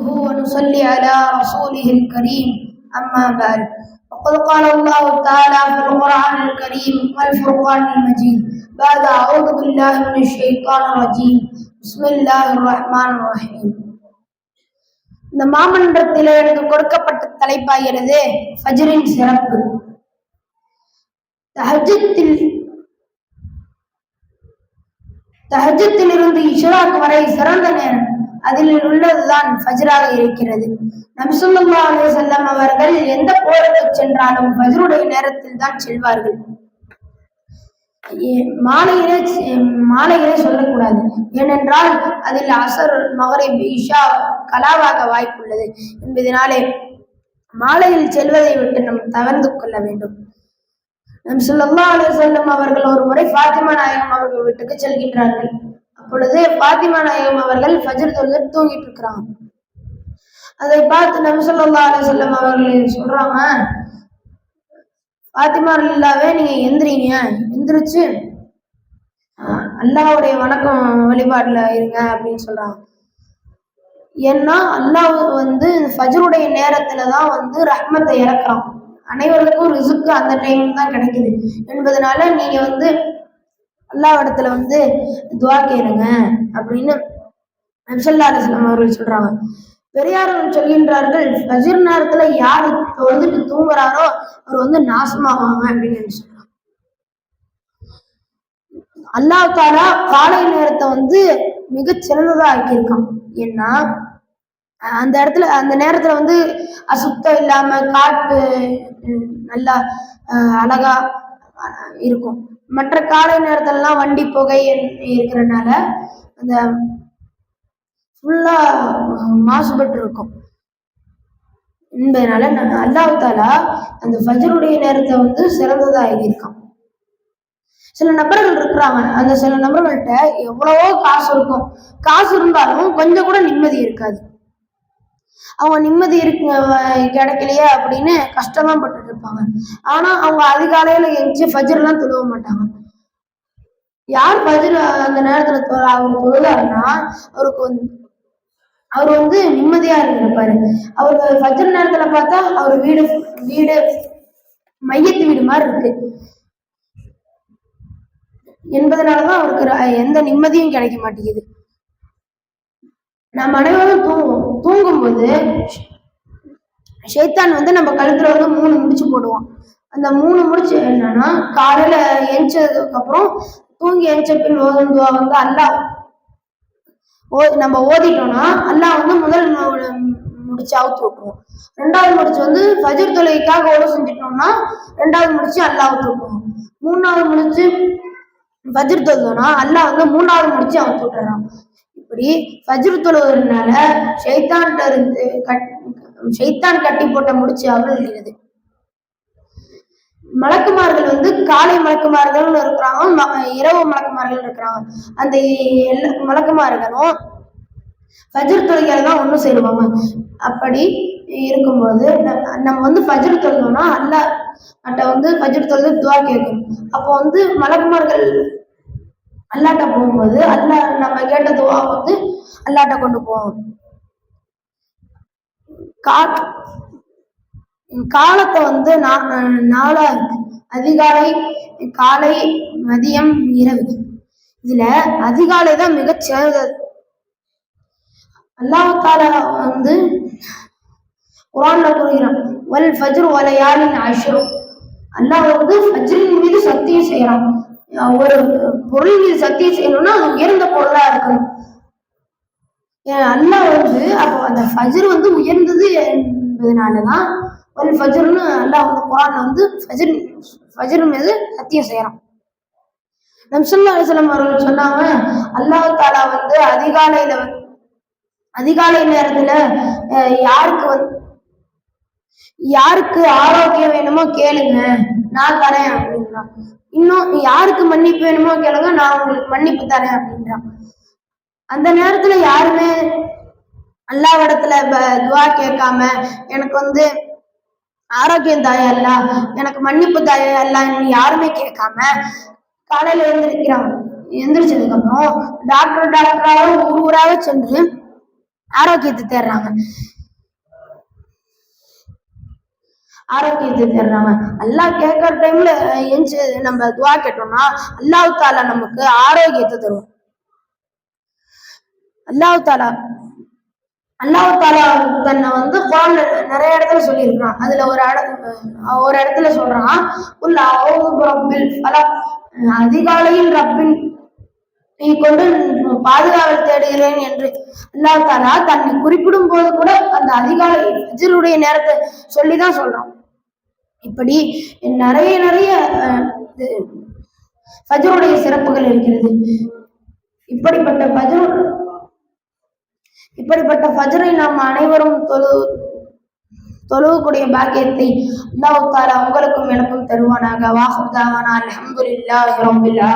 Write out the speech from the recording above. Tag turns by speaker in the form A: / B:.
A: ونصلي على رسوله الكريم أما بعد وقد قال الله تعالى في القرآن الكريم والفرقان المجيد بعد أعوذ بالله من الشيطان الرجيم بسم الله الرحمن الرحيم இந்த மாமன்றத்தில் எனக்கு கொடுக்கப்பட்ட தலைப்பாகிறது ஃபஜ்ரின் சிறப்பு தஹஜத்தில் தஹஜத்திலிருந்து இஷ்ராக் வரை சிறந்த நேரம் அதில் உள்ளதுதான் ஃபஜ்ராக இருக்கிறது. நபிசுல்லா செல்லம் அவர்கள் எந்த போருக்கு சென்றாலும் ஃபஜ்ருடைய நேரத்தில் தான் செல்வார்கள். மாலையிலே மாலையிலே சொல்லக்கூடாது. ஏனென்றால் அதில் அசர் மகரை இஷா கலாவாக வாய்ப்புள்ளது. என்பதனாலே மாலையில் செல்வதை விட்டு நாம் தவிர்த்து கொள்ள வேண்டும். நம் சொல்லா செல்லும் அவர்கள் ஒரு முறை ஃபாத்திமா நாயகம் அவர்கள் வீட்டுக்கு செல்கின்றார்கள். பொழுது பாத்திமா நாயகம் அவர்கள் ஃபஜர் தொழுது தூங்கிட்டு இருக்கிறாங்க. அதை பார்த்து நபி சொல்லா செல்லம் அவர்கள் சொல்றாங்க பாத்திமா இல்லாவே நீங்க எந்திரிங்க. எந்திரிச்சு அல்லாவுடைய அல்லாஹ்வுடைய வணக்கம் வழிபாடுல இருங்க அப்படின்னு சொல்றாங்க. ஏன்னா அல்லாஹ் வந்து ஃபஜருடைய நேரத்துல தான் வந்து ரஹ்மத்தை இறக்குறான். அனைவருக்கும் ரிசுக்கு அந்த டைம் தான் கிடைக்குது. என்பதனால நீங்க வந்து அல்லாஹ் இடத்துல வந்து துவா கேளுங்க அப்படின்னு நம்சல்லா அலிஸ்லாம் அவர்கள் சொல்றாங்க. பெரியார் சொல்கின்றார்கள் ஃபஜ்ர் நேரத்துல யார் வந்துட்டு தூங்குறாரோ அவர் வந்து நாசமாவாங்க அப்படின்னு சொல்றாங்க. அல்லாஹ் தாலா காலை நேரத்தை வந்து மிக சிறந்ததா ஆக்கியிருக்கான் ஏன்னா அந்த இடத்துல அந்த நேரத்துல வந்து அசுத்தம் இல்லாம காட்டு நல்லா அஹ், அழகா இருக்கும். மற்ற காலை நேரத்திலலாம் வண்டி புகை இருக்கிறனால அந்த ஃபுல்லா மாசுபட்டு இருக்கும். என்பதனால நான் அல்லாஹ் தாலா அந்த ஃபஜருடைய நேரத்தை வந்து சிறந்ததா எழுதியிருக்கான் சில நபர்கள் இருக்கிறாங்க. அந்த சில நபர்கள்ட்ட எவ்வளவோ காசு இருக்கும். காசு இருந்தாலும் கொஞ்சம் கூட நிம்மதி இருக்காது. அவங்க நிம்மதி இருக்கு கிடைக்கலையே அப்படின்னு கஷ்டமா பட்டுட்டு இருப்பாங்க ஆனா அவங்க அதிகாலையில எஞ்சி ஃபஜர்லாம் தொழுவ மாட்டாங்க. யார் ஃபஜ்ர் அந்த நேரத்துல அவர் தொழுதாருன்னா அவருக்கு வந்து அவர் வந்து நிம்மதியா இருந்திருப்பாரு. அவர் ஃபஜ்ர் நேரத்துல பார்த்தா அவர் வீடு வீடு மையத்து வீடு மாதிரி இருக்கு. என்பதனாலதான் அவருக்கு ர- எந்த நிம்மதியும் கிடைக்க மாட்டேங்குது. நம்ம அனைவரும் தூங்குவோம். தூங்கும்போது ஷைத்தான் வந்து நம்ம கழுத்துல வந்து மூணு முடிச்சு போடுவான். அந்த மூணு முடிச்சு என்னன்னா காலையில எந்திச்சதுக்கு அப்புறம் தூங்கி எந்திச்ச பின் ஓதும் வந்து அல்லாஹ் ஓ நம்ம ஓதிட்டோம்னா அல்லாஹ் வந்து முதல் முடிச்சு அவுத்து விட்டுருவோம் ரெண்டாவது முடிச்சு வந்து ஃபஜர் தொலைக்காக ஓட செஞ்சிட்டோம்னா ரெண்டாவது முடிச்சு அல்லாஹ் அவுத்து விட்டுருவோம் மூணாவது முடிச்சு ஃபஜ்ர் தொழுதோம்னா அல்லா வந்து மூணாவது முடிச்சு அவுத்து விட்டுறான். இப்படி ஃபஜ்ரு தொழுவதனால ஷைத்தான் இருந்து கட் ஷைத்தான் கட்டி போட்ட முடிச்சு அகழ்கிறது மலக்குமார்கள் வந்து காலை மலக்குமார்கள் இருக்கிறாங்க ம- இரவு மலக்குமார்கள் இருக்கிறாங்க. அந்த எல்லா மலக்குமார்களும் ஃபஜ்ர் தொழுகையில தான் ஒன்றும் சேருவாங்க அப்படி இருக்கும்போது நம்ம நம்ம வந்து ஃபஜ்ரு தொழுதோம்னா அல்லாஹ் அட்ட வந்து ஃபஜ்ரு தொழுது துவா கேட்கும். அப்போ வந்து மலக்குமார்கள் அல்லாட்ட போகும்போது அல்லா நம்ம கேட்ட துவா வந்து அல்லாட்ட கொண்டு போவோம் கா காலத்தை வந்து நா- நாளா இருக்கு. அதிகாலை காலை மதியம் இரவு. இதுல அதிகாலை தான் மிகச் சிறந்தது. அல்லாஹால வந்து குரான்ல கூறுகிறான் வல் ஃபஜ்ரு வலையாளின் அஷ்ரு. அல்லாஹ் வந்து ஃபஜ்ரின் மீது சத்தியம் செய்யறான். ஒரு பொருள் சக்தி செய்யணும்னா அது உயர்ந்த பொருளா இருக்கணும். அல்லா அல்லாஹ் வந்து அப்போ அந்த ஃபஜர் வந்து உயர்ந்தது என்பதனாலதான் ஒரு ஃபஜர்னு அல்லாஹ் வந்து குரான்ல வந்து ஃபஜர் ஃபஜர் மீது சத்தியம் செய்யறான். நம்சல்லா அலிஸ்லாம் அவர்கள் சொன்னாங்க அல்லாஹ் தாலா வந்து அதிகாலையில வந்து அதிகாலை நேரத்துல யாருக்கு வந்து யாருக்கு ஆரோக்கியம் வேணுமோ கேளுங்க. நான் தரேன். அப்படின்றான். இன்னும் யாருக்கு மன்னிப்பு வேணுமோ கேளுங்க நான் உங்களுக்கு மன்னிப்பு தரேன் அப்படின்றான். அந்த நேரத்துல யாருமே அல்லாவிடத்துல ப- துவா கேட்காம எனக்கு வந்து ஆரோக்கியம் தாயா எனக்கு மன்னிப்பு தாயா யாருமே கேட்காம காலையில எழுந்திருக்கிறாங்க எந்திரிச்சதுக்கு அப்புறம் டாக்டர் டாக்டராக ஊர் ஊராக சென்று ஆரோக்கியத்தை தேடுறாங்க. ஆரோக்கியத்தை தருறாங்க அல்லா கேட்கற டைம்ல எஞ்சி நம்ம துவா கேட்டோம்னா அல்லாஹ் தாலா நமக்கு ஆரோக்கியத்தை தருவோம் அல்லாஹ் தாலா அல்லாஹ் தாலா தன்னை வந்து குரான்ல நிறைய இடத்துல சொல்லியிருக்கிறான். அதுல ஒரு இட ஒரு இடத்துல சொல்றான் உள்ள ரப்பில் அதிகாலையில் ரப்பின் நீ கொண்டு பாதுகாவல் தேடுகிறேன் என்று அல்லாஹ் தாலா தன்னை குறிப்பிடும் போது கூட அந்த அதிகாலை ஃபஜ்ருடைய நேரத்தை சொல்லிதான் சொல்றான். இப்படி நிறைய நிறைய அஹ், சிறப்புகள் இருக்கிறது. இப்படிப்பட்ட ஃபஜ்ரு இப்படிப்பட்ட ஃபஜரை நாம் அனைவரும் தொழு தொழுவக்கூடிய பாக்கியத்தை அல்லாஹ் தாலா உங்களுக்கும் எனக்கும் தருவானாக. வாஹுதாவானா அலமதுல்லா